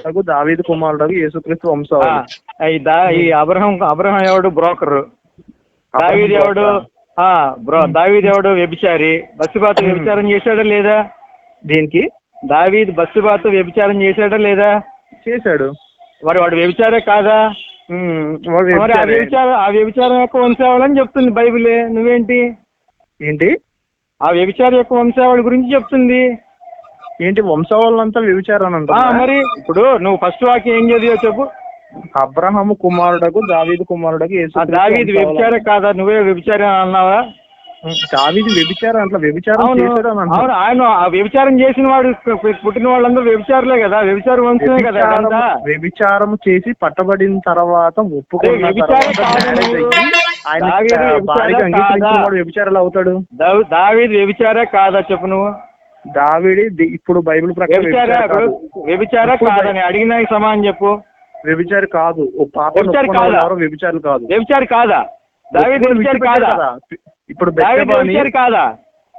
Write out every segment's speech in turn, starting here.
కుమారుడు దావీదు కుమారుడు యేసుక్రీస్తు వంశవాళి. ఈ అబ్రహం అబ్రహం ఎవడు? బ్రోకర్. దావీది ఎవడు? ఆ బ్రో దావీది ఎవడు? వ్యభిచారి. బస్సుబాత వ్యభిచారం చేశాడా లేదా? దీనికి? దావీద్ బస్సుబాత వ్యభిచారం చేశాడా లేదా? చేశాడు. మరి వాడు వ్యభిచారే కాదా? మరి ఆ వ్యభిచారి. ఆ వ్యభిచారం యొక్క వంశావళి చెప్తుంది బైబిలే. నువ్వేంటి? ఏంటి? ఆ వ్యభిచారం యొక్క వంశావళి గురించి చెప్తుంది. ఏంటి వంశవాళ్ళంతా వ్యభిచారం అని ఆ అంటున్నారా? మరి ఇప్పుడు నువ్వు ఫస్ట్ వాక్యం ఏం చదివో చెప్పు? అబ్రహాము కుమారుడకు దావీదు కుమారుడకు దావీద్. వ్యభిచారే కాదా? నువ్వే వ్యభిచారం అన్నావా? దావీదు వ్యభిచారం అట్లా వ్యభిచారం అవును. ఆయన ఆ వ్యభిచారం చేసిన వాడు పుట్టిన వాళ్ళందరూ వ్యభిచారులే కదా? వ్యభిచార వంశమే కదా వ్యభిచారం చేసి పట్టబడిన తర్వాత ఒప్పుకున్న ఆయన వ్యభిచారాలు అవుతాడు. దావ్- దావీద్ వ్యభిచారే కాదా చెప్పు నువ్వు? దావీడి ఇప్పుడు బైబిల్ ప్రకారం వ్యభిచార కాదని అడిగిన సమానం చెప్పు. వ్యభిచారి కాదు. వ్యభిచారులు కాదు. వ్యభిచారి కాదా? వ్యభిచారి కాదా. ఇప్పుడు వ్యభిచారి కాదా?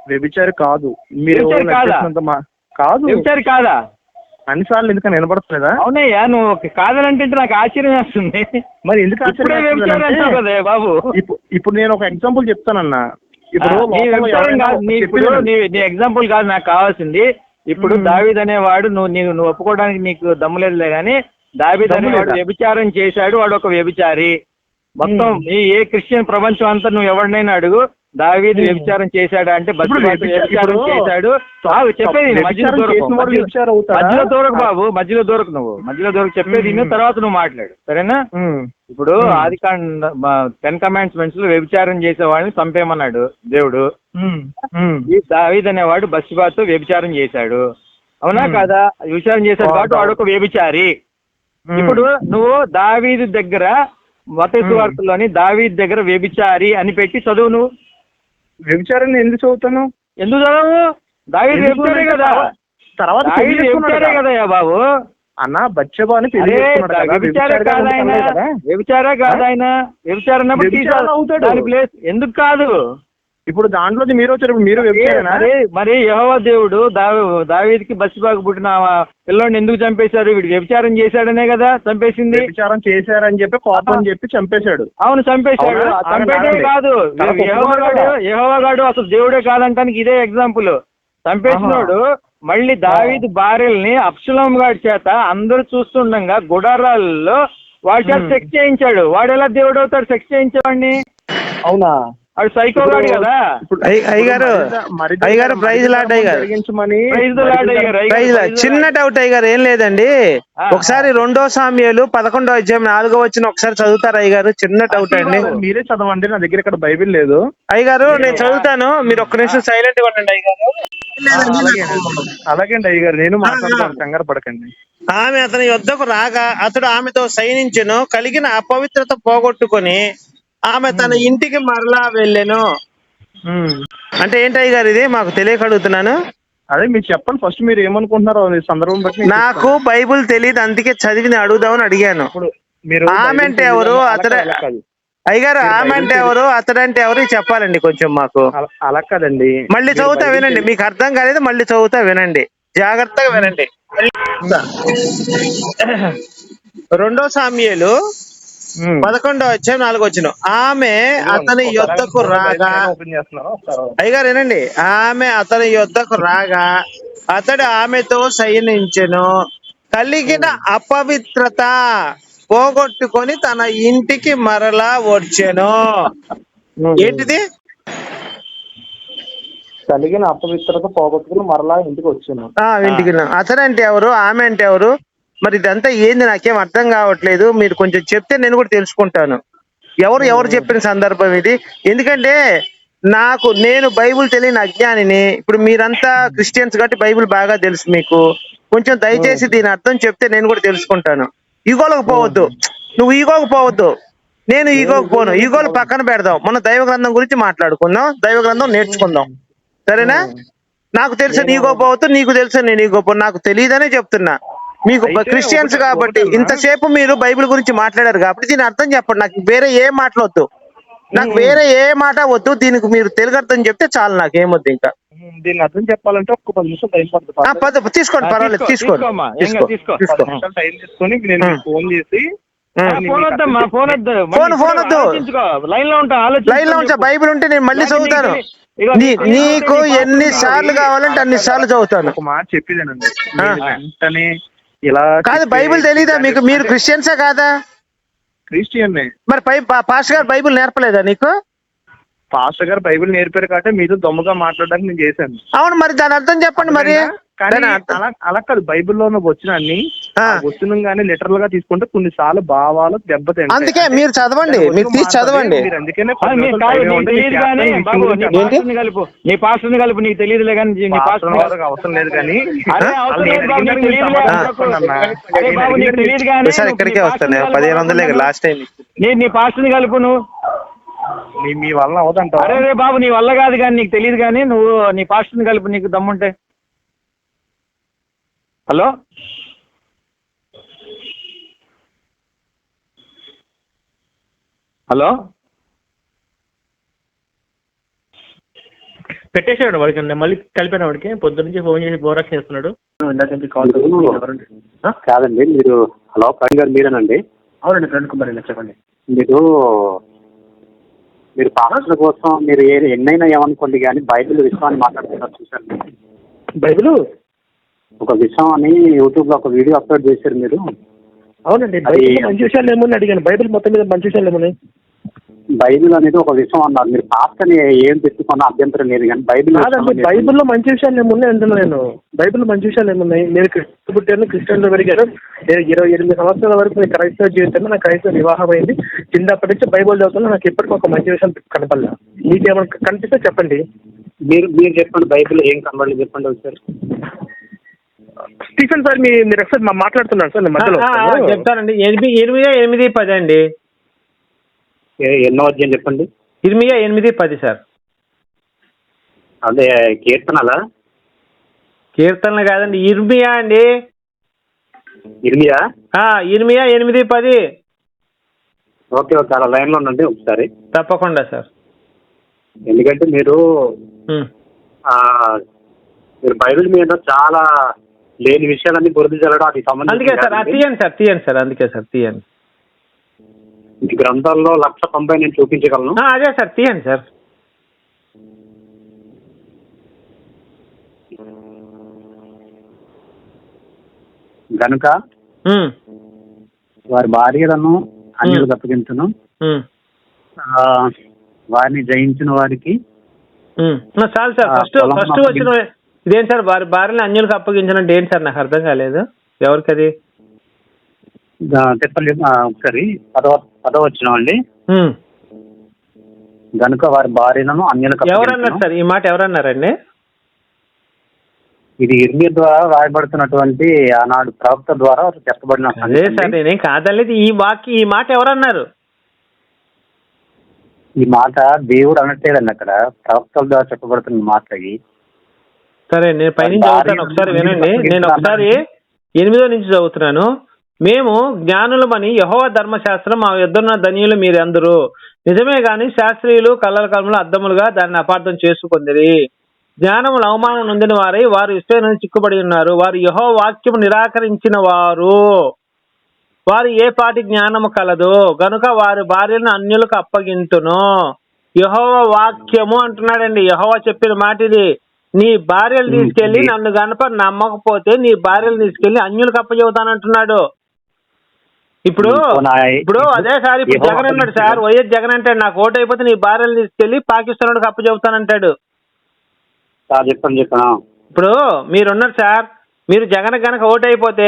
వ్యభిచారి కాదు. మీరు కాదా? లెక్కేసినంత మా- కాదు. వ్యభిచారి కాదా? అన్నిసార్లు ఎందుకని వినపడట్లేదా అవునయ్యా నువ్వు కాదనంటే నాకు ఆశ్చర్యం వేస్తుంది. మరి ఎందుకు ఆశ్చర్యం బాబు. ఇప్పుడు ఇప్పుడు నేను ఒక ఎగ్జాంపుల్ చెప్తానన్నా. ఇప్పుడు నీ ఎగ్జాంపుల్ కాదు నాకు కావాల్సింది ఇప్పుడు. దావీద్ అనేవాడు నువ్వు నీవు నువ్వు ఒప్పుకోవడానికి నీకు దమ్ము లేదులే కానీ దావీద్ అనేవాడు? వ్యభిచారం చేశాడు వాడు ఒక వ్యభిచారి మొత్తం. ఈ ఏ క్రిస్టియన్ ప్రపంచం అంతా నువ్వు ఎవరినైనా అడుగు దావీద్. వ్యభిచారం చేశాడా అంటే వ్యభిచారం- చేశాడు. చెప్పేది మధ్యలో దూరకు మధ్యలో- బాబు. మధ్యలో దూరకు నువ్వు. మధ్యలో దూరకు చెప్పేది. తర్వాత నువ్వు మాట్లాడు. సరేనా? ఇప్పుడు. ఆది టెన్ కమాండ్స్మెంట్స్లో వ్యభిచారం చేసే వాళ్ళని చంపేయమన్నాడు దేవుడు. ఈ దావీద్ అనేవాడు బస్సుబాతో వ్యభిచారం చేశాడు. అవునా. కదా? వ్యభిచారం చేశాడు. కాబట్టి వాడు ఒక వ్యభిచారి. ఇప్పుడు నువ్వు దావీదు దగ్గర మ్మ్. వార్తలోని దావీద్ దగ్గర వ్యభిచారి అని పెట్టి చదువు నువ్వు. వ్యభిచారాన్ని ఎందుకు చదువుతాను ఎందుకు చదవు దావీద్ ఎందుకు వ్యభిచారే అంటే కదా. తర్వాత- పెళ్ళి దావీద్ చేసుకున్నాడు. కదయ్యా బాబు. అన్న పెళ్ళి అరే చేసుకున్నాడు కదా, వ్యభిచారే కాదు ఆయన. వ్యభిచారే కాదు? ఆయన. వ్యభిచారం అవుతాడు. ప్లేస్ ఎందుకు కాదు? ఇప్పుడు దాంట్లో మీరు వచ్చారు మీరు మరి మరి యెహోవా దేవుడు దావి దావీదికి బస్సుబాగు పుట్టిన ఆ పిల్లోడిని ఎందుకు చంపేశారు? వీడు వ్యభిచారం చేశాడనే కదా చంపేసింది. వ్యభిచారం చేశారని చెప్పి కోపం చెప్పి చంపేశాడు. అవును చంపేశాడు. ఆగండి, కాదు. యెహోవా గాడు అసలు దేవుడే కాదంటానికి ఇదే ఎగ్జాంపుల్ చంపేసినోడు మళ్ళీ దావీదు భార్యల్ని అప్సలం గారి చేత అందరూ చూస్తుండగా గుడారాల్లో వాడి చేత. సెక్స్ చేయించాడు. వాడు ఎలా దేవుడు అవుతాడు సెక్స్ చేయించేవాడిని? అవునా? వాడు సైకో గాడు కదా. అయ్యగారు, అయ్యగారు, ప్రైజ్ అయ్యగారు. జరిగించమని ప్రైజ్ అయ్యగారు, అయ్యగారు, చిన్న. డౌట్ అయ్యారు ఏం లేదండి. ఒకసారి రెండో సామ్యాలు పదకొండో అధ్యాయం నాలుగో వచ్చిన ఒకసారి చదువుతారు అయ్యగారు? చిన్న డౌట్ అండి. మీరే చదవండి నా దగ్గర ఇక్కడ బైబిల్ లేదు. అయ్యగారు నేను చదువుతాను. మీరు ఒక్క నిమిషం సైలెంట్గా ఉండండి అయ్యగారు. అలాగే అలాగే అండి. అయ్యగారు నేను మాట్లాడతాను కంగారు పడకండి. ఆమె అతని యొద్దకు రాగా అతడు ఆమెతో సైనించెను కలిగిన అపవిత్రత పోగొట్టుకొని ఆమె తన ఇంటికి మరలా వెళ్ళెను. అంటే ఏంటి అయ్యగారు ఇది? మాకు తెలియక అడుగుతున్నాను. అదే మీరు చెప్పండి. ఫస్ట్ మీరు ఏమనుకుంటున్నారో ఈ సందర్భం బట్టి నాకు బైబుల్ తెలియదు. అందుకే చదివి నేను అడుగుదామని అడిగాను. మీరు ఆమె అంటే ఎవరు? చదివిన- అతడే-. అయ్యగారు ఆమె అంటే ఎవరు? అతడంటే ఎవరు? చెప్పాలండి కొంచెం మాకు. అలా- కాదండి. మళ్ళీ చదువుతా వినండి. మీకు అర్థం కాలేదు మళ్ళీ చదువుతా వినండి. జాగ్రత్తగా వినండి. రెండో సామ్యాలు ఉమ్. పదకొండో వచ్చే నాలుగు వచ్చిన. ఆమె అతని యొద్దకు రాగా ఓపెన్ చేస్తున్నాను ఒకసారి అయ్యగారు వినండి. ఆమె అతని యొద్దకు రాగా అతడు ఆమెతో సైనించెను కలిగిన అపవిత్రత పోగొట్టుకొని తన ఇంటికి మరలా వచ్చెను. ఏంటిది? కలిగిన అపవిత్రత పోగొట్టుకుని మరలా ఇంటికి వచ్చాను. ఇంటికి అతను అంటే ఎవరు? ఆమె అంటే ఎవరు? మరి ఇదంతా ఏంది? నాకేం అర్థం కావట్లేదు. మీరు కొంచెం చెప్తే నేను కూడా తెలుసుకుంటాను. ఎవరు ఎవరు చెప్పిన సందర్భం ఇది? ఎందుకంటే నాకు నేను బైబిల్ తెలియని అజ్ఞానిని ఇప్పుడు మీరంతా క్రిస్టియన్స్ కాబట్టి బైబిల్ బాగా తెలుసు మీకు. కొంచెం దయచేసి దీని అర్థం చెప్తే నేను కూడా తెలుసుకుంటాను. ఈగోలకు పోవద్దు. నువ్వు ఈగోకు పోవద్దు. నేను ఈగోకు పోను. ఈగోలు పక్కన పెడదాం. మన దైవ గ్రంథం గురించి మాట్లాడుకుందాం. దైవ గ్రంథం నేర్చుకుందాం. సరేనా? నాకు తెలుసు నీకో పోవద్దు నీకు తెలుసు నేను పో నాకు తెలియదనే చెప్తున్నా. మీకు క్రిస్టియన్స్ కాబట్టి? ఇంతసేపు మీరు బైబిల్ గురించి మాట్లాడారు కాబట్టి దీని అర్థం చెప్పండి. నాకు వేరే ఏం మాట్లాడొద్దు నాకు వేరే ఏ మాట వద్దు. దీనికి మీరు తెలుగు అర్థం చెప్తే చాలు నాకు ఏమొద్దు ఇంకా. దీన్ని అర్థం చెప్పాలంటే ఒక పది నిమిషాలు టైం పడుతుంది. ఆ, పద తీసుకోండి పర్వాలేదు తీసుకో, తీసుకోండి తీసుకో టైం తీసుకొని నేను ఫోన్ చేసి ఫోన్ ఫోన్ వద్దు ఫోన్- ఫోన్ వద్దు. లైన్లో ఉంటా లైన్లో చెప్పు. బైబిల్ ఉంటే నేను మళ్ళీ చదువుతాను. నీకు ఎన్ని సార్లు కావాలంటే అన్ని సార్లు చదువుతాను. ఒక మాట చెప్పేదేనండి. వెంటనే ఇలా కాదు బైబిల్ తెలీదా మీకు? మీరు క్రిస్టియన్సా కాదా? క్రిస్టియన్ మరి పై పా- పాస్టర్ గారు బైబిల్ నేర్పలేదా నీకు? పాస్టర్ గారు బైబిల్ నేర్పారు కాబట్టి మీతో దొమ్మగా మాట్లాడడానికి నేను చేశాను. అవును మరి దాని అర్థం చెప్పండి మరి. కానీ అలా అలా కాదు. బైబిల్లో వచ్చిన అన్ని ఆ. వచ్చిన కానీ లిటరల్గా తీసుకుంటే కొన్నిసార్లు భావాలు దెబ్బతింటాయి. అందుకే మీరు చదవండి. మీరు తీసి చదవండి. అందుకనే కలుపు. నీ కలుపు నీకు తెలియదులే కానీ నీ పాస్టర్. అవసరం లేదు కానీ ఇక్కడికే నీ వస్తాను. పదిహేను వందలే. Last time. నీ నీ పాస్టర్ని కలుపు నువ్వు మీ- మీ వల్ల అవదంటావా? అరే రే బాబు నీ వల్ల కాదు కానీ నీకు తెలియదు కానీ నువ్వు నీ పాస్టర్ని కలుపు నీకు దమ్ముంటే. హలో? హలో? పెట్టేశాడు వాడికి నేను మళ్ళీ కలిపాను వాడికి. పొద్దు నుంచి ఫోన్ చేసి బోరాక్స్ చేస్తున్నాడు. కాదండి మీరు హలో ప్రవీణ్ గారు మీరేనండి? అవునండి ఫ్రెండ్ కుమార్ చెప్పండి. మీరు మీరు పాస్టర్ల కోసం మీరు ఏ ఎన్నైనా ఏమనుకోండి కానీ బైబిల్ అని మాట్లాడుతున్నారు చూశాను బైబిల్? ఒక విషయం అని యూట్యూబ్లో ఒక వీడియో అప్లోడ్ చేశారు మీరు. అవునండి బైబిల్ మంచి విషయాలు ఏమని అడిగాను. బైబిల్ మొత్తం మీద మంచి విషయాలు ఏమని బైబిల్ అనేది ఒక విషయం అన్నారు. మీరు పాస్టర్ని ఏం తెచ్చుకున్న అభ్యంతరం లేదు కానీ బైబిల్ బైబిల్లో మంచి విషయాలు ఏమున్నాయి అంటున్నా నేను. బైబిల్లో మంచి విషయాలు ఏమున్నాయి? నేను క్రిస్తు పుట్టాను క్రిస్టియన్లో పెరిగాను నేను ఇరవై ఎనిమిది సంవత్సరాల వరకు నేను క్రైస్తవ జీవితంలో నాకు క్రైస్తవ వివాహం అయింది చిన్నప్పటి నుంచి బైబిల్ చదువుతున్నా నాకు ఇప్పటికీ ఒక మంచి విషయం కనపడలా. మీకేమైనా కనిపిస్తే చెప్పండి. మీరు మీరు చెప్పండి బైబిల్ ఏం కనబడలేదు చెప్పండి ఒకసారి. స్టీఫెన్ సార్ మీ మీరు ఒకసారి మా మాట్లాడుతున్నాను సార్ నేను మధ్యలో. చెప్తానండి. ఎనిమిది ఎనిమిది ఎనిమిది పది అండి. ఏ- ఎన్నో అధ్యాయం చెప్పండి. ఇరిమియా ఎనిమిది పది సార్. అదే కీర్తనలా? కీర్తనలు కాదండి ఇర్మియా అండి. ఇర్మియా? ఆ, ఇర్మియా ఎనిమిది పది. Okay okay. అలా లైన్లో ఉండండి ఒకసారి. తప్పకుండా సార్. ఎందుకంటే మీరు మీరు బైబిల్ మీద చాలా లేని విషయాలన్నీ బురద చల్లడం అది అందుకే సార్ తీయండి సార్ తీయండి సార్ అందుకే సార్ తీయండి. ఈ గ్రంథాల్లో లక్ష తొంభై నేను చూపించగలను. అదే సార్ తీయండి సార్. గనుక వారి భార్యలను అన్యులకు అప్పగించును వారిని జయించిన వారికి చాలు సార్. ఫస్ట్ ఫస్ట్ వచ్చిన ఇదేం సార్? వారి భార్యని అన్యులకు అప్పగించినట్టు ఏంటి సార్? నాకు అర్థం కాలేదు. ఎవరికి అది చెప్పండి ఒకసారి పదవ పదవ వచ్చిన అండి. గనుక వారి భార్యలను అన్యులకు ఎవరన్నారు. సార్? ఈ మాట ఎవరన్నారండి? ఇది ఇర్మియ ద్వారా రాయబడుతున్నటువంటి ఆనాడు ప్రవక్త ద్వారా చెప్పబడిన అదే సార్. నేనేం కాదలేదు ఈ వాక్య ఈ మాట ఎవరన్నారు? ఈ మాట దేవుడు అనట్లేదండి అక్కడ. ప్రవక్తల ద్వారా చెప్పబడుతున్న మాట ఇది. సరే నేను పైనుంచి భార్య చదువుతాను. ఒకసారి నుండి వినండి నేను ఒకసారి ఎనిమిదో నుంచి చదువుతున్నాను. మేము జ్ఞానులమని యహోవ ధర్మశాస్త్రం మా యుద్ధన్న ధనియులు మీరందరూ. నిజమే గాని శాస్త్రీయులు కళ్ళల కలములు అద్దములుగా దాన్ని అపార్థం చేసుకుందిరి. జ్ఞానములు అవమానం నొందిన వారై వారు ఇష్టం చిక్కుబడి ఉన్నారు. వారు యహో వాక్యము నిరాకరించిన వారు. వారు ఏ పాటి జ్ఞానము కలదు. గనుక వారి భార్యను అన్యులకు అప్పగింతును. యహోవ వాక్యము అంటున్నాడండి. యహోవ చెప్పిన మాట ఇది నీ భార్యలు తీసుకెళ్ళి నన్ను గనప నమ్మకపోతే నీ భార్యలు తీసుకెళ్ళి అన్యులకు అప్పచెబుతానంటున్నాడు ఇప్పుడు ఇప్పుడు అదే సార్ ఇప్పుడు జగన్ అన్నాడు సార్ వైఎస్ జగన్ అంటే నాకు ఓటు అయిపోతే నీ భార్యలు తీసుకెళ్ళి పాకిస్తాన్ అప్పచెబుతానంటాడు సార్ చెప్పండి చెప్పనా ఇప్పుడు మీరున్నారు సార్ మీరు జగన్ గనక ఓటు అయిపోతే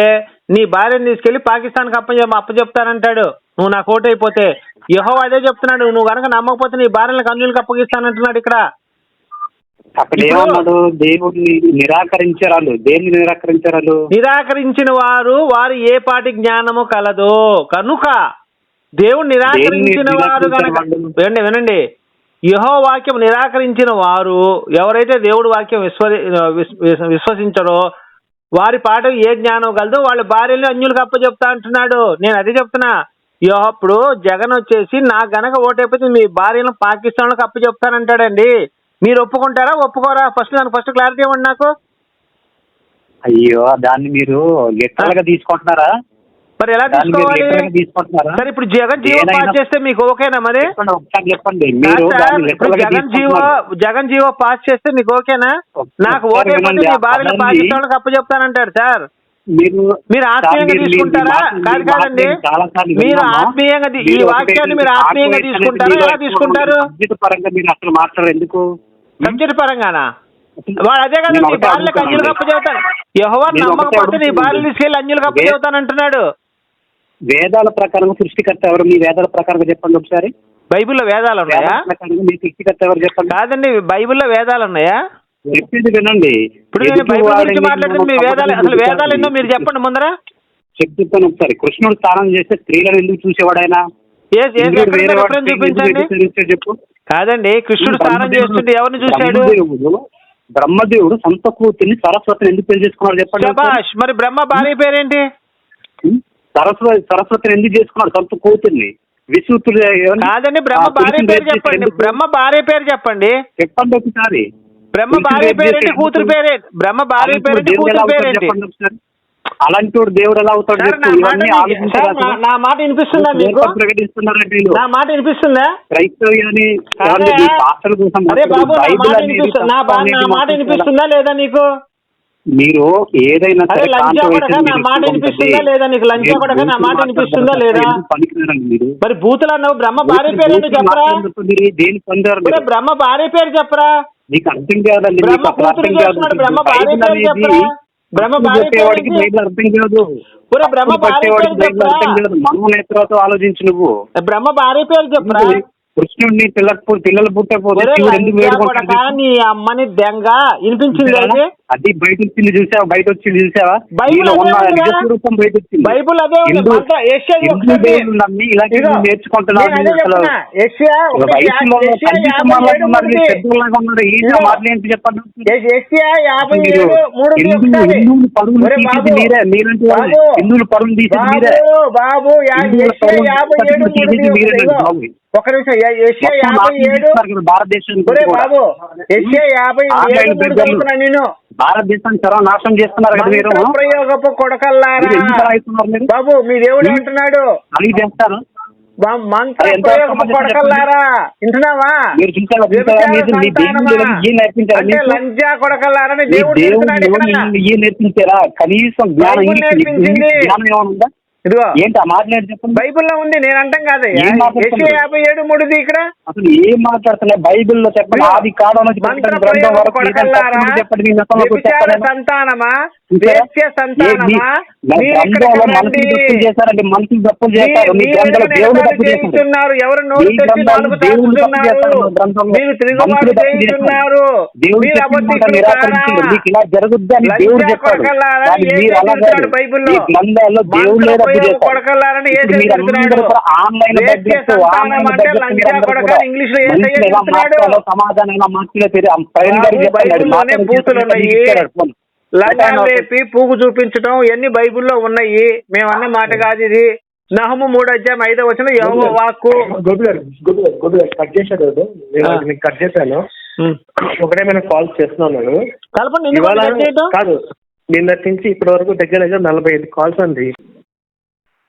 నీ భార్యను తీసుకెళ్ళి పాకిస్తాన్కి అప్ప అప్పచెప్తానంటాడు నువ్వు నాకు ఓటు అయిపోతే. యహో అదే చెప్తున్నాడు నువ్వు గనక నమ్మకపోతే నీ భార్యలకు అన్యులకు అప్పగిస్తానంటున్నాడు ఇక్కడ. అక్కడ ఇప్పుడు- ఏమన్నాడు? దేవుడిని నిరాకరించారు వాళ్ళు దేన్ని నిరాకరించారు వాళ్ళు? నిరాకరించిన వారు వారు ఏ పాటి జ్ఞానము కలదు. కనుక దేవుడు నిరాకరించిన వారు వాళ్ళు? వినండి వినండి. యహో వాక్యం నిరాకరించిన వారు ఎవరైతే దేవుడి వాక్యం విశ్వ విశ్వ- విశ్వ- విశ్వసించరో వారి పాట ఏ జ్ఞానం కలదో వాళ్ళ భార్యలు అన్యులకు అప్పచెప్తా అంటున్నాడు. నేను అదే చెప్తున్నా. యో, అప్పుడు జగన్ వచ్చేసి నాకు గనక ఓటైపోతే మీ భార్యను పాకిస్తాన్లకు అప్పు చెప్తానంటాడండి మీరు ఒప్పుకుంటారా? ఒప్పుకోరా? ఫస్ట్ దానికి ఫస్ట్ క్లారిటీ ఇవ్వండి నాకు. అయ్యో దాన్ని మీరు లిటరల్గా తీసుకుంటున్నారా? మరి ఎలా తీసుకోవాలి? సరే ఇప్పుడు జగన్ జీవో పాస్ చేస్తే మీకు ఓకేనా మరి? చెప్పండి Jagan GO Jagan GO pass చేస్తే మీకు ఓకేనా? నాకు వినండి, మీ భార్యను పదాన్ని- పాకిస్తాన్లకు అప్పు చెప్తానంటాడు సార్. మీరు ఆత్మీయంగా తీసుకుంటారా? కాదు కాదండి. మీరు. ఆత్మీయంగా ఈ వాక్యాన్ని మీరు ఆత్మీయంగా తీసుకుంటారా? ఎలా తీసుకుంటారు? పరంగా మీరు అసలు మాట్లాడరు. ఎందుకు? సబ్జెక్ట్ పరంగానా? వాడు అదే కదా నేను నీ భార్యలకు. అంజులు కప్పు చెబుతాను యహోవా నమ్మకపోతే నీ. భార్యలు తీసుకెళ్ళి అంజులు కప్పు చెబుతాను అంటున్నాడు వేదాల ప్రకారం సృష్టికర్త ఎవరు? మీ వేదాల ప్రకారం చెప్పండి ఒకసారి. బైబిల్లో వేదాలు ఉన్నాయా? మీ సృష్టికర్త ఎవరు చెప్పండి? కాదండి బైబిల్లో వేదాలు ఉన్నాయా? చెప్పింది వినండి. ఇప్పుడు బైబిల్ గురించి మాట్లాడుతుంది మీ వేదాలు అసలు వేదాలు ఎన్నో మీరు చెప్పండి ముందర. చెప్తాను ఒకసారి. కృష్ణుడు స్నానం చేస్తే స్త్రీలను ఎందుకు చూసేవాడైనా చెప్పు. కాదండి కృష్ణుడు స్నానం చేస్తుంటే ఎవరిని చూశాడు? బ్రహ్మదేవుడు సొంత కూతుర్ని సరస్వతిని ఎందుకు పెళ్ళి చేసుకున్నాడు చెప్పండి మరి బ్రహ్మ భార్య పేరేంటి? సరస్వతి సరస్వతిని ఎందుకు చేసుకున్నాడు? సొంత కూతుర్ని. ఎవరిని? కాదండి బ్రహ్మ భార్య పేరు చెప్పండి? బ్రహ్మ భార్య పేరు చెప్పండి. చెప్పండి ఒకసారి. బ్రహ్మ భార్య పేరేంటి? చేసి కూతురు? పేరే బ్రహ్మ భార్య పేరేంటి? కూతురు పేరేంటి. అలాంటి వాడు దేవుడు ఎలా అవుతాడు. నా మాట వినిపిస్తుందా మీకు? ప్రకటిస్తున్నారంటే. నా మాట వినిపిస్తుందా? క్రైస్తవ్యాన్ని అరే బాబు నా మాట వినిపిస్తుందా లేదా నీకు? మీరు ఏదైనా సరే మాట వినిపిస్తుందా. లేదా నీకు? లంచా నా మాట వినిపిస్తుందా. లేదా? మీరు? మరి బూతులు అన్నావు బ్రహ్మ భార్య బూతులు చెప్పరా? దేనికి పొందారు బ్రహ్మ భార్య పేరు చెప్పరా? మీకు అర్థం కాదండి బ్రహ్మ కూతురు చేస్తున్నాడు బ్రహ్మ భార్య పేరు చెప్పరా? బ్రహ్మ భార్య పేరు అర్థం కాదు. బ్రహ్మ భార్య పేరు చెప్పరా? మనం నేత్రతో ఆలోచించు నువ్వు. బ్రహ్మ భార్య పేరు చెప్పరా? కృష్ణుడిని పిల్లలు పిల్లలు పుట్టకపోతే ఎందుకు వేడుకుంటాడు నీ అమ్మని దెంగ. వినిపించింది అది అది బయట వచ్చింది చూసావా? బయట వచ్చింది చూసావా? బైబిల్ ఉన్న? నిజ స్వరూపం బయట వచ్చింది బైబిల్ అదే ఉంది. నేర్చుకుంటున్నారు మీరు. హిందువులు పరువులు తీసేది మీరంటే హిందువులు పరువులు తీసేది బాబు తీసేది బాబు. ఒక నిమిషం. ఏషియా యాభై నాశనం ఏడు? కూడా. బాబు ఏషియా యాభై ఏడు నేను భారతదేశాన్ని సర్వనాశనం చేస్తున్నారు కదా మీరు? ప్రయోగపు కొడకల్లారా? బాబు మీ దేవుడు అంటున్నాడు. అలాగే చేస్తారు. మంత్ర ప్రయోగపు కొడకల్లారా? వింటున్నావా? నేర్పించారు? లంజా కొడకల్లారని దేవుడు కనీసం జ్ఞానం ఏమైనా ఉందా? ఇదిగో. ఏంటి ఆ మాట నేను చెప్పండి? బైబిల్లో ఉంది నేను అంటాం కాదు. ఏం యాభై ఏడు మూడుది ఇక్కడ? అసలు ఏం మాట్లాడుతున్నా బైబిల్లో చెప్పండి. ఆది కాలం నుంచి మంత్ర ప్రకటన గ్రంథం ప్రయోగపు వరకు ఏదైనా కొడకల్లారా? తప్పులు చెప్పండి మీ వ్యభిచార చెప్పండి. సంతానమా? చూసారా? వేశ్య సంతానమా? మీ- మీ మీరు ఇక్కడికి గ్రంథంలో. మనుషులు తప్పులు చేశారండి. మనుషులు తప్పులు చేశారు. మీ గ్రంథంలో దేవుడు నిలబడి తప్పు చేశారు. చేయిస్తున్నారు ఎవరు నోరు మీ తెచ్చి గ్రంథంలో నాలుగు దేవుడు తప్పు తాకుతున్నారు చేశారు మీ గ్రంథంలో. మీరు తిరుగుబాటు మనుషులు తప్పు చేస్తున్నారు చేశారు. దేవుడు మీరు చెప్పిన మాట అబద్ధికులు నిరాకరించారు. కారా? మీకు ఇలా జరుగుద్ది అని లంజా దేవుడు చెప్పాడు. కొడకల్లారా? కానీ ఏ మీరు. బైబిల్లో? మీ గ్రంథాల్లో దేవుడు తప్పు ప్రయోగ చేశారు కొడకల్లారని ఏ ఇప్పుడు మీరు చెప్తున్నాడు? అందరూ కూడా ఆన్లైన్ వేశ్య బడ్జెట్ సంతానం ఆన్లైన్ అంటే బడ్జెట్ లంజా మీరందరూ కొడక కూడా అని ఇంగ్లీష్లో ఏ మనుషులు ఎలా చెప్తున్నాడు? మాట్లాడాలో సమాధానం ఎలా మార్చులో తెలియదు ఆ ప్రవీణ్ గారికి బాబు, చెప్పండి అది బైబిల్లోనే మాట్లాడి బూతులు చెప్పండి, ఉన్నాయి. ఇచ్చాడు ఫోన్. లంగాలు లేపి పూగు చూపించడం ఇవన్నీ బైబిల్లో ఉన్నాయి? మేము అన్న మాట కాదు ఇది. నహము మూడు అధ్యాయం ఐదో వచ్చిన యెహోవా వాక్కు. కట్ చేశాడు కట్ చేశాను. ఒకటే నేను కాల్ చేస్తున్నాను కలపండి? కాదు నిన్నటి నుంచి ఇప్పటి వరకు దగ్గర దగ్గర నలభై ఐదు కాల్స్ అండి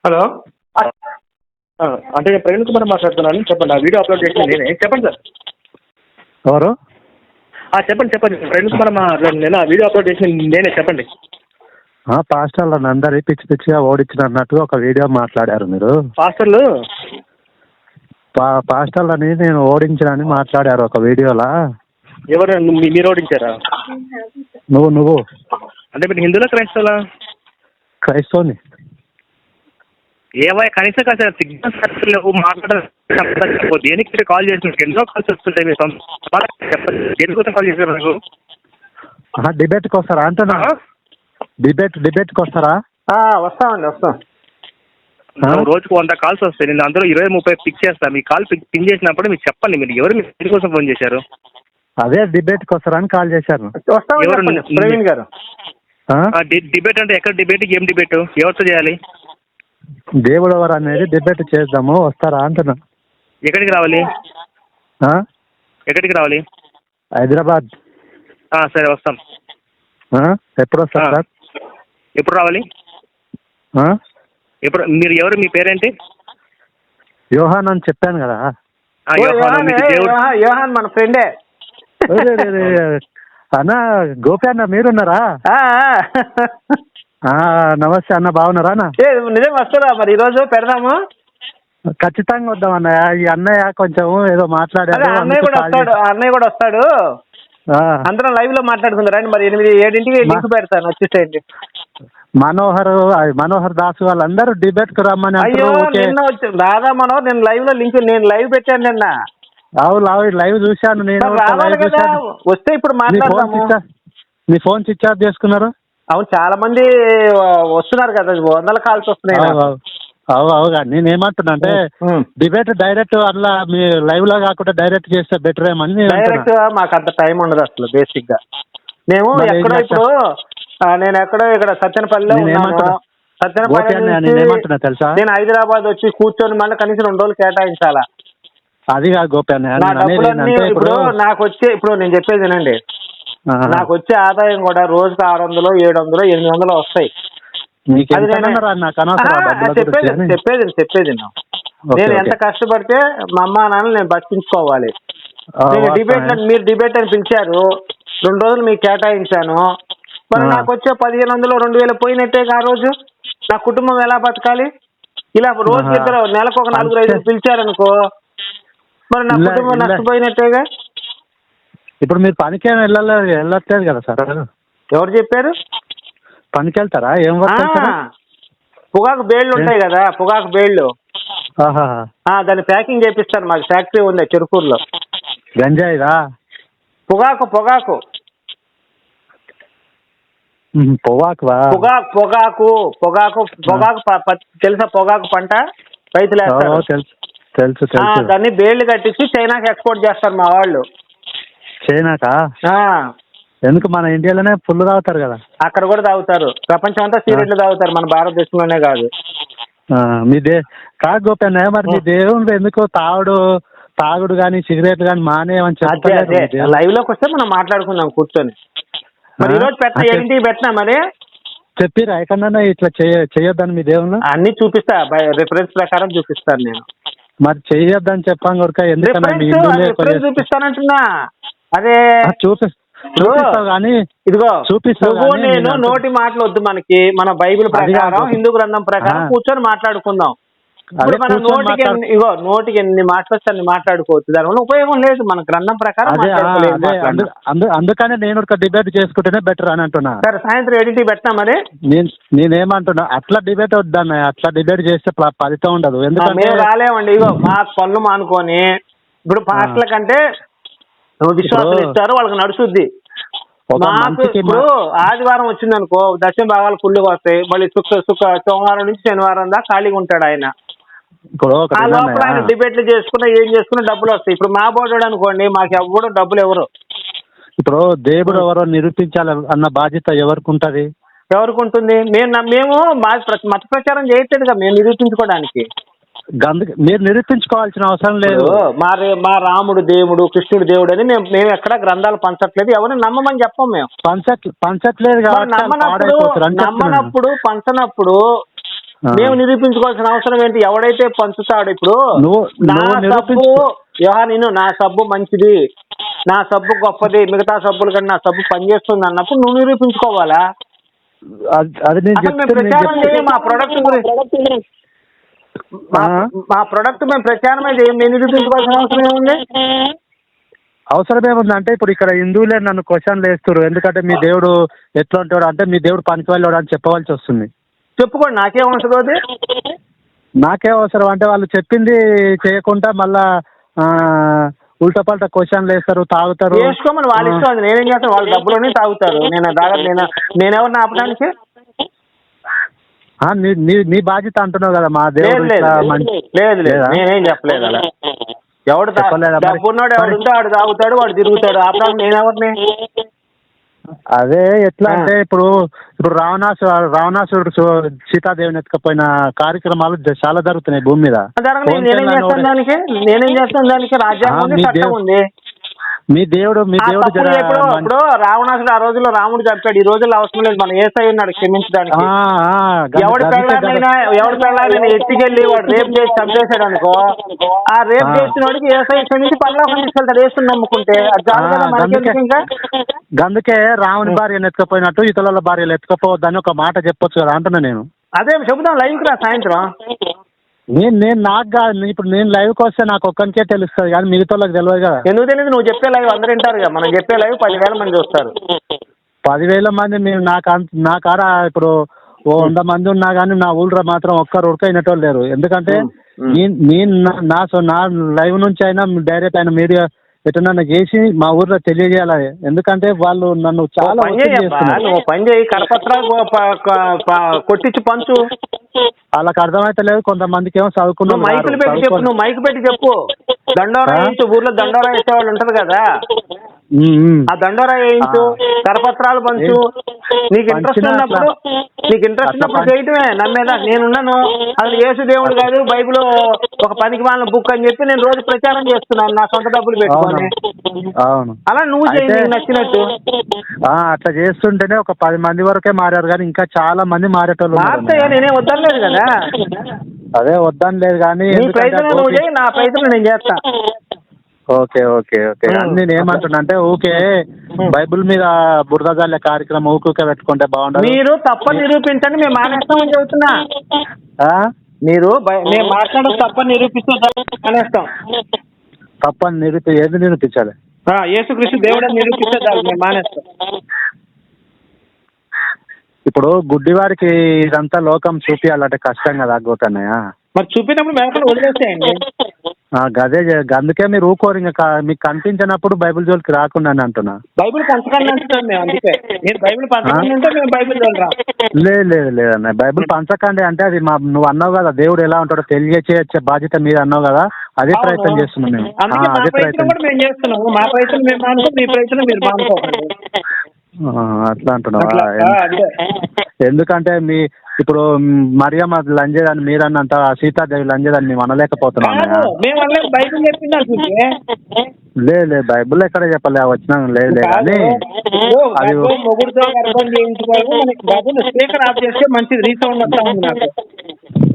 హలో? అంటే నేను ప్రవీణ్ కుమార్ మాట్లాడుతున్నాను. చెప్పండి ఆ వీడియో అప్లోడ్ చేసిన నేనే. చెప్పండి సార్. ఎవరు? చెప్పండి చెప్పండి. ప్రవీణ్ కుమార్ మా నేను ఆ వీడియో అప్లోడ్ చేసిన నేనే. చెప్పండి. పాస్టర్లను అందరి పిచ్చి పిచ్చిగా ఓడించిన అన్నట్టు ఒక వీడియో మాట్లాడారు మీరు. పాస్టర్లు? పా పాస్టర్లని నేను ఓడించనని మాట్లాడారు ఒక వీడియోలా. ఎవరు మీరు ఓడించారా? నువ్వు నువ్వు. అంటే మీరు హిందువులా క్రైస్తవులా? క్రైస్తవుని. ఏవై కనీసం కాస్త సిగ్నల్ సర్కిల్ లేవు మాట్లాడదు దేనికి మీరు కాల్ చేసిన ఎన్నో కాల్స్ వస్తుంటాయి మీ సొంత చెప్పండి. దేనికోసం కాల్ చేశారు నాకు డిబేట్కి వస్తారా? అంటున్నా? డిబేట్ డిబేట్కి వస్తారా? ఆ, వస్తామండి వస్తాం. రోజుకు వంద కాల్స్ వస్తాయి. నేను అందరూ ఇరవై ముప్పై పిక్ చేస్తాను మీ కాల్ పిక్ పిన్ చేసినప్పుడు మీకు చెప్పండి మీరు. ఎవరు మీరు దేనికోసం ఫోన్ చేశారు? అదే డిబేట్కి వస్తారా అని కాల్ చెప్పండి, ప్రవీణ్ గారు. డిబేట్ అంటే ఎక్కడ డిబేట్? ఏం డిబేట్? ఎవరితో చేయాలి? దేవుడు ఎవరు అనేది డిబేట్ చేద్దాము వస్తారా అంటున్నా. ఎక్కడికి రావాలి? ఆ? ఎక్కడికి రావాలి? హైదరాబాద్. ఆ, సరే వస్తాం. ఆ? ఎప్పుడు వస్తారు ఆ. సార్? ఎప్పుడు రావాలి? ఆ? ఎప్పుడు మీరు ఎవరు మీ పేరేంటి? యోహాన్ అని చెప్పాను కదా. ఆ, ఓ, యోహాను, యోహాన్, మీకు ఏ, దేవుడు. యోహాన్, యోహాన్ మన ఫ్రెండే. అన్న గోపి అన్న మీరున్నారా? ఆ, ఆ. ఆ, నమస్తే అన్న బాగున్నారా అన్న? ఏ నిజంగా వస్తారా? మరి ఈ రోజు పెడదాము? ఖచ్చితంగా వద్దాం అన్నయ్య ఈ అన్నయ్య కొంచెం ఏదో అదే మాట్లాడారు అన్నయ్య కూడా వస్తాడు. చేశా. అన్నయ్య కూడా వస్తాడు. ఆ, అందరం లైవ్లో మాట్లాడుకుందాం. రండి మరి ఎనిమిది ఏడింటికి లింక్ పెడతాను వచ్చేసేయండి. మనోహర్ ఆ, మనోహర్ దాస్ వాళ్ళందరూ డిబేట్కు రమ్మని అయ్యో అంటారు ఓకే. నిన్న వచ్చి రాదా మనోహర్ నేను లైవ్లో లింక్ నేను లైవ్ పెట్టాను నిన్న. అవును లైవ్ చూశాను నేను. మరి రావాలి లైవ్ కదా చూశాను. వస్తే ఇప్పుడు మీ ఫోన్ మాట్లాడదాము. స్విచ్ ఆఫ్- మీ ఫోన్ స్విచ్ ఆఫ్ చేసుకున్నారు? అవును చాలా మంది వస్తున్నారు కదా వందల కాల్స్ వస్తున్నాయి అవు నాకు. అవు కానీ నేను ఏమంటున్నా అంటే ఉం. డిబేట్ డైరెక్ట్ అట్లా మీ లైవ్లో కాకుండా డైరెక్ట్ చేస్తే బెటర్ ఏమని నేను డైరెక్ట్ అంటున్నా. గా మాకు అంత టైం ఉండదు అసలు బేసిక్గా మేము మరి ఏం ఎక్కడో? ఇప్పుడు ఆ, నేను ఎక్కడో ఇక్కడ సత్యనపల్లిలో నేను ఉన్నాను ఏమంటున్నా? సత్యనపల్లి అన్నయ్య, నేను ఏమంటున్నా తెలుసా? నేను హైదరాబాద్ వచ్చి కూర్చొని మళ్ళీ కనీసం రెండు రోజులు కేటాయించాలా అది కాదు గోపి అన్నయ్య నా నేను అనేది డబ్బులన్నీ ఏంటంటే ఇప్పుడు ఇప్పుడు నాకు వచ్చే ఇప్పుడు నేను చెప్పేది వినండి నాకు వచ్చే ఆదాయం కూడా రోజుకి ఆరు వందలు ఏడు వందలు ఎనిమిది వందలు వస్తాయి అది నేనే- చెప్పేది. చెప్పేది చెప్పేది నేను. ఎంత కష్టపడితే మా అమ్మ నాన్న నేను బతికించుకోవాలి నేను. డిబేట్ అని- మీరు డిబేట్ అని పిలిచారు రెండు రోజులు మీకు కేటాయించాను మరి ఆ. నాకు వచ్చే పదిహేను వందలు రెండు వేలు పోయినట్టే ఆ రోజు నా కుటుంబం ఎలా బతకాలి ఇలా రోజు ఆహా. ఇద్దరు నెలకు ఒక నలుగురు ఐదు అంతే. పిలిచారనుకో మరి నా ఇలా- కుటుంబం ఇలా- నష్టపోయినట్టేగా ఇప్పుడు మీరు పనికి ఏమి వెళ్ళలేదు వెళ్ళట్లేదు కదా సార్? ఎవరు? చెప్పారు? పనికి వెళ్తారా ఏం వర్క్ ఆ, వెళ్తారా పొగాకు బేళ్ళు ఉంటాయి కదా పొగాకు ఆ, దాన్ని ప్యాకింగ్ చేపిస్తాను మాకు ఫ్యాక్టరీ ఉంది చెరుకూరులో. గంజాయిదా? పొగాకు పొగాకు. ఉహు, పొగాకు పొగాకు పొగాకు పొగాకు ప- ప- తెలుసా పొగాకు పంట? రైతులు ఓ, వేస్తారు. తెలుసు తెలుసు ఆ, తెలుసు. దాన్ని బేళ్ళు కట్టించి చైనాకి ఎక్స్పోర్ట్ చేస్తారు మా వాళ్ళు. చైనాకా ఆ, ఎందుకు మన ఇండియాలోనే ఫుల్ తాగుతారు కదా? అక్కడ కూడా తాగుతారు. ప్రపంచం అంతా సిగరెట్లు తాగుతారు మన భారతదేశంలోనే కాదు. మీ దే కాదు గోపన్న మరి మీ దేవుడు ఎందుకు తాగుడు తాగుడు కానీ సిగరెట్ కానీ మానేయమని దేవుడు. లైవ్లోకి వస్తే మనం మాట్లాడుకుందాం కూర్చొని. మరి ఆ? ఈ రోజు పెట్టిన ఏంటి పెట్టినా మరి? చెప్పిరా ఎక్కడన్నా ఇట్లా చేయ చేయొద్దని మీ దేవుళ్ళు అన్ని చూపిస్తా రిఫరెన్స్ ప్రకారం చూపిస్తాను నేను. మరి చేయొద్దని చెప్పాం కొరక ఎందుకన్నా. చూపిస్తానంటున్నా. అదే చూపి చూపిస్తావు కానీ ఇదిగో చూపిస్తావు నేను. నోటి మాటలు వద్దు మనకి మన బైబిల్. ప్రకారం హిందూ గ్రంథం ప్రకారం. కూర్చొని మాట్లాడుకుందాం. ఇప్పుడు అదే మన నోటికి ఎన్ని- ఇగో నోటికి ఎన్ని మాటలు వస్తే అన్ని మాట్లాడుకోవచ్చు. దానివల్ల ఉపయోగం లేదు. మన గ్రంథం ప్రకారం అందుకనే నేను ఒక డిబేట్ చేసుకుంటేనే బెటర్ అని అంటున్నా. సరే సాయంత్రం ఎడిటి పెట్టినా మరి? నేను నేనేమంటున్నా అట్లా డిబేట్ వద్దన్న అట్లా డిబేట్ చేస్తే ఫలితం ఉండదు. ఎందుకంటే మేము రాలేమండి. ఇగో మా పనులు మానుకొని ఇప్పుడు పాస్టర్ల కంటే ఇప్పుడు- ఇస్తారు వాళ్ళకి నడుచుద్ది ఒక మాకు ఇప్పుడు ఆదివారం వచ్చింది అనుకో దశమ భాగాలు ఫుల్గా వస్తాయి. మళ్ళీ శుక్ర శుక్ర సోమవారం నుంచి శనివారం దాకా ఖాళీగా ఉంటాడు ఆయన. ఇప్పుడు ఆయన డిబేట్లు చేసుకున్నా ఏం చేసుకున్నా డబ్బులు వస్తాయి. ఇప్పుడు మా బోర్డు అనుకోండి మాకు ఎవ్వడు డబ్బులు ఎవరు ఇప్పుడు దేవుడు ఎవరో నిరూపించాలి అన్న బాధ్యత ఎవరికి ఉంటది? ఎవరికి ఉంటుంది? మేము మేము మా మత ప్రచారం చేయట్లేదుగా మేము నిరూపించుకోవడానికి. మీరు నిరూపించుకోవాల్సిన అవసరం లేదు. మా మా రాముడు దేవుడు కృష్ణుడు దేవుడు అని మేము మేము ఎక్కడ గ్రంథాలు పంచట్లేదు ఎవరిని నమ్మమని చెప్పం మేము. పంచట్ పంచట్లేదు నమ్మనప్పుడు. నమ్మనప్పుడు పంచనప్పుడు. మేము నిరూపించుకోవాల్సిన అవసరం ఏంటి? ఎవడైతే పంచుతాడు ఇప్పుడు నా సబ్బు నేను నా సబ్బు మంచిది. నా సబ్బు గొప్పది. మిగతా సబ్బుల కంటే నా సబ్బు పనిచేస్తుంది అన్నప్పుడు నువ్వు నిరూపించుకోవాలా? అది- నేను ప్రచారం చేయం ప్రొడక్ట్ గురించి మా- ప్రొడక్ట్ మేము ప్రచారమే చేయం మేము నిరూపించుకోవాల్సిన అవసరం ఏముంది? అవసరం ఏముందంటే ఇప్పుడు ఇక్కడ హిందువులే నన్ను క్వశ్చన్లు వేస్తారు ఎందుకంటే మీ దేవుడు ఎట్లా ఉంటాడు అంటే మీ దేవుడు పనికి వెళ్ళాడు అని చెప్పవలసి వస్తుంది. చెప్పుకోండి నాకేం అవసరం అది? నాకే అవసరం? అంటే వాళ్ళు చెప్పింది చేయకుండా మళ్ళా ఆ, ఉల్టా పల్టా క్వశ్చన్లు వేస్తారు తాగుతారు. వేసుకోమని వాళ్ళ ఇష్టం నేనేం చేస్తాను? వాళ్ళ డబ్బులోనే తాగుతారు. నేను దాగా నేను నేనెవరిని ఆపడానికి నీ నీ- నీ బాధ్యత అంటున్నావు కదా మా లేదు దేవుడు లేదు ఇట్లా మంచి లేదు లేదు లేదా? నేనేం చెప్పలేదు అలా. ఎవడు తా- చెప్పలేదా మరి? డబ్బు ఉన్నాడు ఎవడు ఉంటే వాడు తాగుతాడు వాడు తిరుగుతాడు. అదే ఎట్లా ఆ. అంటే ఇప్పుడు ఇప్పుడు రావణాసు రావణాసుడు సు- సీతాదేవిని ఎత్తుకపోయిన కార్యక్రమాలు జ- చాలా జరుగుతున్నాయి భూమి మీద. జరగలేదు. నేనేం చేస్తాను దానికి? నేనేం చేస్తాను దానికి? రాజ్యాంగం ఆ, ఉంది మీ చట్టం దేవ్- ఉంది. మీ దేవుడు మీ దేవుడు ఇప్పుడు రావణాసుడు ఆ రోజుల్లో రాముడు చంపాడు. ఈ రోజుల్లో అవసరం లేదు. మన ఏసై ఉన్నాడు క్షమించడానికి. ఎవడి కదా- ఎవడి పెళ్ళారైనా ఎత్తుకెళ్ళి వాడు రేప్ చేసి చంపేశాడు అనుకో ఆ రేప్. చేసిన వాడికి ఏసై క్షమించి పరలోకం తీసుకెళ్తాడు. ఏసుని నమ్ముకుంటే. అది చాలు కదా ఆ, మనకెందుకు ఇంకా? గందుకే రావణి భార్యను ఎత్తుకపోయినట్టు ఇతరుల భార్యలు ఎత్తుకపోవద్దని ఒక మాట చెప్పొచ్చు కదా అంటున్నా నేను. అదే చెబుదాం లైవ్కి రా సాయంత్రం. నేను నేను నాకు కాదు ఇప్పుడు నేను లైవ్కి వస్తే నాకు ఒక్కరికే తెలుస్తుంది కానీ మిగతా వాళ్ళకి తెలియదు కదా. ఎందుకు తెలియదు? నువ్వు చెప్పే లైవ్ అందరు వింటారు కదా. మనం చెప్పే లైవ్ పదివేల మంది చూస్తారు. పదివేల మంది మేము నాకు అంత నా కాడ ఇప్పుడు ఓ వంద మంది ఉన్నా కానీ నా ఊళ్ళో మాత్రం ఒక్కరు ఉడకైనట్టు లేరు. ఎందుకంటే నేను నేను నా- నా సో- నా లైవ్ నుంచి అయినా డైరెక్ట్ అయిన మీడియా ఎటునన్నా చేసి మా ఊర్లో తెలియజేయాలి? ఎందుకంటే వాళ్ళు నన్ను చాలా పని ఒత్తిడి చేయబ్బా చేస్తున్నారు. నువ్వు పని చేయి కరపత్రాలు ప- ప- ప- ప- కొట్టించి పంచు. వాళ్ళకి అర్థమైతలేదు కొంతమందికి ఏమో నువ్వు చదువుకున్న మైకులు పెట్టి చెప్పు నువ్వు మైక్ పెట్టి చెప్పు. దండోరా ఆ? వేయించు ఊర్లో దండోరా వేసే వాళ్ళు ఉంటారు కదా ఆ దండోరా వేయించు ఆ. కరపత్రాలు పంచు. నీకు ఇంట్రెస్ట్ ఉన్నప్పుడు నీకు ఇంట్రెస్ట్ ఉన్నప్పుడు చేయటమే నమ్మేదా నేనున్నాను అసలు యేసు దేవుడు కాదు బైబిల్ ఒక పనికి మాలిన బుక్ అని చెప్పి నేను రోజు ప్రచారం చేస్తున్నాను నా సొంత డబ్బులు పెట్టుకొని. అవును. అలా నువ్వు చేయి నచ్చినట్టు. అట్లా చేస్తుంటేనే ఒక పది మంది వరకే మారారు కానీ ఇంకా చాలా మంది మారేటోళ్ళు మార్తాయా. నేనే వద్దలేదు కదా. అదే వద్దని లేదు కానీ నీ ప్రయత్నం నువ్వు చేయి నా ప్రయత్నం నేను చేస్తా. Okay okay okay. నేను ఏమంటున్నా అంటే ఊకే. బైబిల్ మీద బురద జల్లే కార్యక్రమం ఊకే పెట్టుకుంటే బాగుండదు. మీరు తప్పని నిరూపించండి మేము మానేస్తామని చెబుతున్నా? మీరు మేము మాట్లాడడం తప్పని నిరూపిస్తే మానేస్తాం. తప్పని నిరూపి ఏది నిరూపించాలి? యేసుక్రీస్తు దేవుడు అని నిరూపిస్తే చాలు మేము మానేస్తాం. ఇప్పుడు గుడ్డివారికి ఇదంతా లోకం చూపించాలంటే కష్టం కదా గోకన్నయ్య మరి చూపినప్పుడు మేము వదిలేసేయండి. చే- అందుకే మీరు ఊకోరు ఇంకా మీకు కనిపించినప్పుడు బైబిల్ జోలికి రాకుండా అని అంటున్నా. బైబిల్ పంచకండి అంటున్నాం మేము అందుకే. మీరు బైబిల్ పంచకండి అంటే మేము బైబిల్ చూడరా లేదు లేదు లేదన్న బైబిల్ పంచకండి అంటే అది మా నువ్వు అన్నావు కదా దేవుడు ఎలా ఉంటాడో తెలియచేయచ్చే బాధ్యత మీద అన్నావు కదా అదే ప్రయత్నం చేస్తున్నాం మేము. అదే ప్రయత్నం ప్రయత్నం. కూడా మేము చేస్తున్నాము. మా ప్రయత్నం మేము మానుకో మీ ప్రయత్నం మీరు మానుకోకండి. అట్లా అంటున్నావా? ఎందుకంటే మీ ఇప్పుడు మరియమ్మ లంజేదని మీరన్నంత సీతాదేవి లంజేదని మేము అనలేకపోతున్నాం కాదు అన్నయ్య. మేము వల్ల బైబిల్ చెప్పింది అనుకుంటే లేదు లేదు బైబుల్ ఎక్కడ చెప్పలే వచ్చినా లేదు లేదు కానీ అది అది మొగుడుతో గర్భం చేయించుకోవాలి మనకి బదులు స్పీకర్ ఆఫ్ చేస్తే మంచిది రీసౌండ్ వస్తా ఉంది నాకు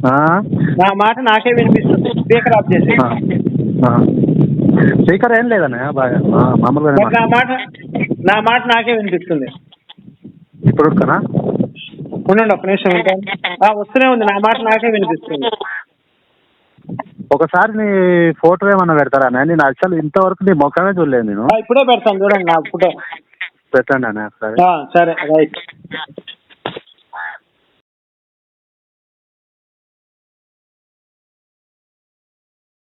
ఆ? నా మాట నాకే వినిపిస్తుంది స్పీకర్ ఆఫ్ చేసి ఆ, ఆ. స్పీకర్ ఏం లేదన్నయ్య బాగా ఆ, మామూలుగానే మరి నా మాట్లాడు. మాట నా మాట నాకే వినిపిస్తుంది ఇప్పుడు ఉడకనా ఉండండి ఒక్క నిమిషం ఉంటాను వస్తూనే ఉంది నా మాట నాకే వినిపిస్తుంది. ఒకసారి నీ ఫోటో ఏమన్నా పెడతారా అన్నయ్య నేను అసలు ఇంతవరకు నీ ముఖమే చూడలేదు నేను. ఇప్పుడే పెడతాను చూడండి నా ఫోటో. పెట్టండి అన్నయ్య ఒకసారి ఆ, సరే రైట్.